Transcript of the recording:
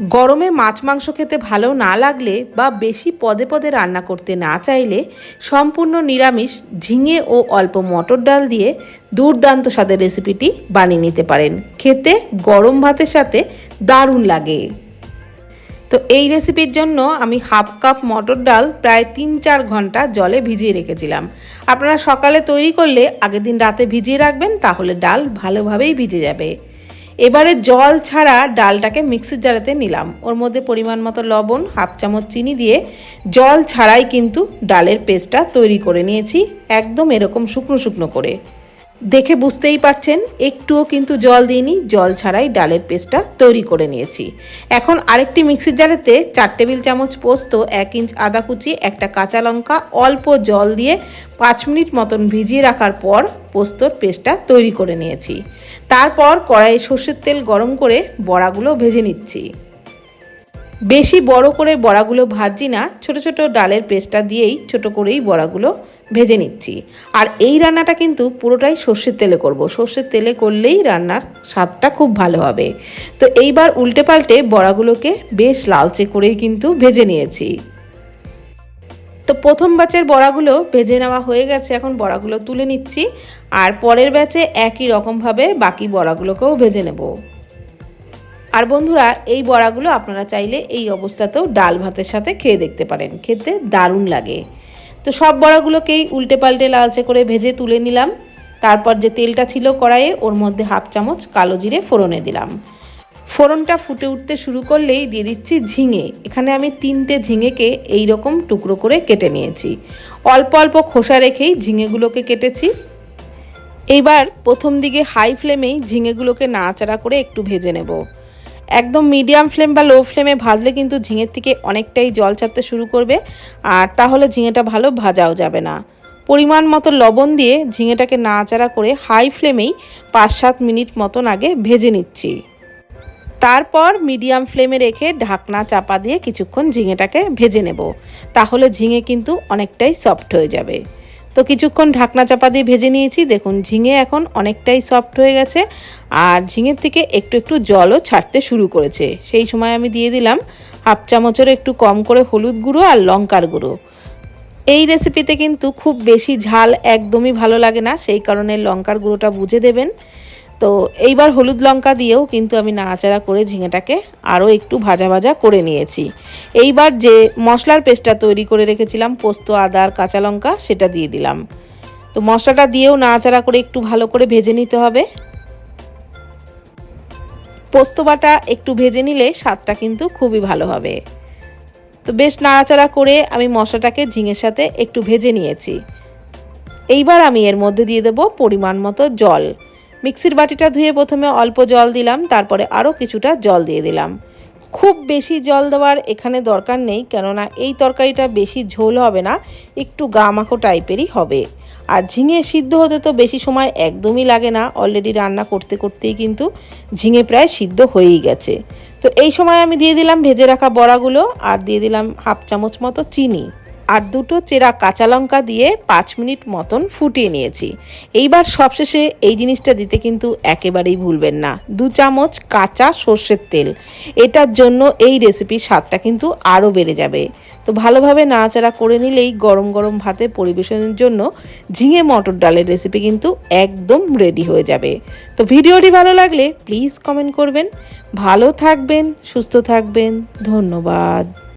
গরমে মাছ মাংস খেতে ভালো না লাগলে বা বেশি পদে পদে রান্না করতে না চাইলে সম্পূর্ণ নিরামিষ, ঝিঙে ও অল্প মটর ডাল দিয়ে দুর্দান্ত স্বাদের রেসিপিটি বানিয়ে নিতে পারেন। খেতে গরম ভাতের সাথে দারুণ লাগে। তো এই রেসিপির জন্য আমি হাফ কাপ মটর ডাল প্রায় তিন চার ঘণ্টা জলে ভিজিয়ে রেখেছিলাম। আপনারা সকালে তৈরি করলে আগের দিন রাতে ভিজিয়ে রাখবেন, তাহলে ডাল ভালোভাবেই ভিজে যাবে। এবারে জল ছাড়া ডালটাকে মিক্সির জারাতে নিলাম। ওর মধ্যে পরিমাণ মতো লবণ, হাফ চামচ চিনি দিয়ে জল ছাড়াই কিন্তু ডালের পেস্টটা তৈরি করে নিয়েছি, একদম এরকম শুকনো শুকনো করে। দেখে বুঝতেই পারছেন, একটুও কিন্তু জল দিইনি, জল ছাড়াই ডালের পেস্টটা তৈরি করে নিয়েছি। এখন আরেকটি মিক্সির জারেতে চার টেবিল চামচ পোস্ত, এক ইঞ্চ আদা কুচি, একটা কাঁচা লঙ্কা, অল্প জল দিয়ে পাঁচ মিনিট মতন ভিজিয়ে রাখার পর পোস্তর পেস্টটা তৈরি করে নিয়েছি। তারপর কড়াইয়ে সর্ষের তেল গরম করে বড়াগুলো ভেজে নিচ্ছি। বেশি বড় করে বড়াগুলো ভাজছি না, ছোট ছোট ডালের পেস্টটা দিয়েই ছোট করেই বড়াগুলো ভেজে নিচ্ছি। আর এই রান্নাটা কিন্তু পুরোটাই সর্ষের তেলে করব। সর্ষের তেলে করলেই রান্নার স্বাদটা খুব ভালো হবে। তো এইবার উল্টে পাল্টে বড়াগুলোকে বেশ লালচে করেই কিন্তু ভেজে নিয়েছি। তো প্রথম ব্যাচের বড়াগুলো ভেজে নেওয়া হয়ে গেছে। এখন বড়াগুলো তুলে নিচ্ছি। আর পরের ব্যাচে একই রকমভাবে বাকি বড়াগুলোকেও ভেজে নেব। আর বন্ধুরা, এই বড়াগুলো আপনারা চাইলে এই অবস্থাতেও ডাল ভাতের সাথে খেয়ে দেখতে পারেন। খেতে দারুণ লাগে। তো সব বড়াগুলোকেই উল্টে পাল্টে লালচে করে ভেজে তুলে নিলাম। তারপর যে তেলটা ছিল কড়াইয়ে, ওর মধ্যে হাফ চামচ কালো জিরে ফোড়নে দিলাম। ফোড়নটা ফুটে উঠতে শুরু করলেই দিয়ে দিচ্ছি ঝিঙে। এখানে আমি তিনটে ঝিঙেকে এই রকম টুকরো করে কেটে নিয়েছি। অল্প অল্প খোসা রেখেই ঝিঙেগুলোকে কেটেছি। এইবার প্রথম দিকে হাই ফ্লেমেই ঝিঙেগুলোকে নাড়াচাড়া করে একটু ভেজে নেব। একদম মিডিয়াম ফ্লেম বা লো ফ্লেমে ভাজলে কিন্তু ঝিঙের থেকে অনেকটাই জল ছাড়তে শুরু করবে। আর তাহলে ঝিঙেটা ভালো ভাজাও যাবে না। পরিমাণ মতো লবণ দিয়ে ঝিঙেটাকে নাড়াচাড়া করে হাই ফ্লেমেই পাঁচ সাত মিনিট মতন আগে ভেজে নিচ্ছি। তারপর মিডিয়াম ফ্লেমে রেখে ঢাকনা চাপা দিয়ে কিছুক্ষণ ঝিঙেটাকে ভেজে নেব। তাহলে ঝিঙে কিন্তু অনেকটাই সফট হয়ে যাবে। তো কিছুক্ষণ ঢাকনা চাপা দিয়ে ভেজে নিয়েছি। দেখুন, ঝিঙে এখন অনেকটাই সফট হয়ে গেছে আর ঝিঙের থেকে একটু একটু জলও ছাড়তে শুরু করেছে। সেই সময় আমি দিয়ে দিলাম হাফ চামচের একটু কম করে হলুদ গুঁড়ো আর লঙ্কার গুঁড়ো। এই রেসিপিতে কিন্তু খুব বেশি ঝাল একদমই ভালো লাগে না, সেই কারণে লঙ্কার গুঁড়োটা বুঝে দেবেন। তো এইবার হলুদ লঙ্কা দিয়েও কিন্তু আমি নাড়াচাড়া করে ঝিঙেটাকে আরও একটু ভাজা ভাজা করে নিয়েছি। এইবার যে মশলার পেস্টটা তৈরি করে রেখেছিলাম, পোস্ত, আদা আর কাঁচা লঙ্কা, সেটা দিয়ে দিলাম। তো মশলাটা দিয়েও নাড়াচাড়া করে একটু ভালো করে ভেজে নিতে হবে। পোস্ত বাটা একটু ভেজে নিলে স্বাদটা কিন্তু খুবই ভালো হবে। তো বেশ নাড়াচাড়া করে আমি মশলাটাকে ঝিঙের সাথে একটু ভেজে নিয়েছি। এইবার আমি এর মধ্যে দিয়ে দেবো পরিমাণ মতো জল। মিক্সির বাটিটা ধুয়ে প্রথমে অল্প জল দিলাম, তারপরে আরও কিছুটা জল দিয়ে দিলাম। খুব বেশি জল দেওয়ার এখানে দরকার নেই, কেননা এই তরকারিটা বেশি ঝোল হবে না, একটু গামাখো টাইপেরই হবে। আর ঝিঙে সিদ্ধ হতে তো বেশি সময় একদমই লাগে না অলরেডি রান্না করতে করতেই কিন্তু ঝিঙে প্রায় সিদ্ধ হয়েই গেছে। তো এই সময় আমি দিয়ে দিলাম ভেজে রাখা বড়াগুলো, আর দিয়ে দিলাম হাফ চামচ মতো চিনি। আর দুটো চেরা কাঁচা লঙ্কা দিয়ে পাঁচ মিনিট মতন ফুটিয়ে নিয়েছি। এইবার সবশেষে এই জিনিসটা দিতে কিন্তু একেবারেই ভুলবেন না। দু চামচ কাঁচা সর্ষের তেল। এটার জন্য এই রেসিপির স্বাদটা কিন্তু আরও বেড়ে যাবে। তো ভালোভাবে নাড়াচাড়া করে নিলেই গরম গরম ভাতে পরিবেশনের জন্য ঝিঙে মটর ডালের রেসিপি কিন্তু একদম রেডি হয়ে যাবে। তো ভিডিওটি ভালো লাগলে প্লিজ কমেন্ট করবেন। ভালো থাকবেন, সুস্থ থাকবেন। ধন্যবাদ।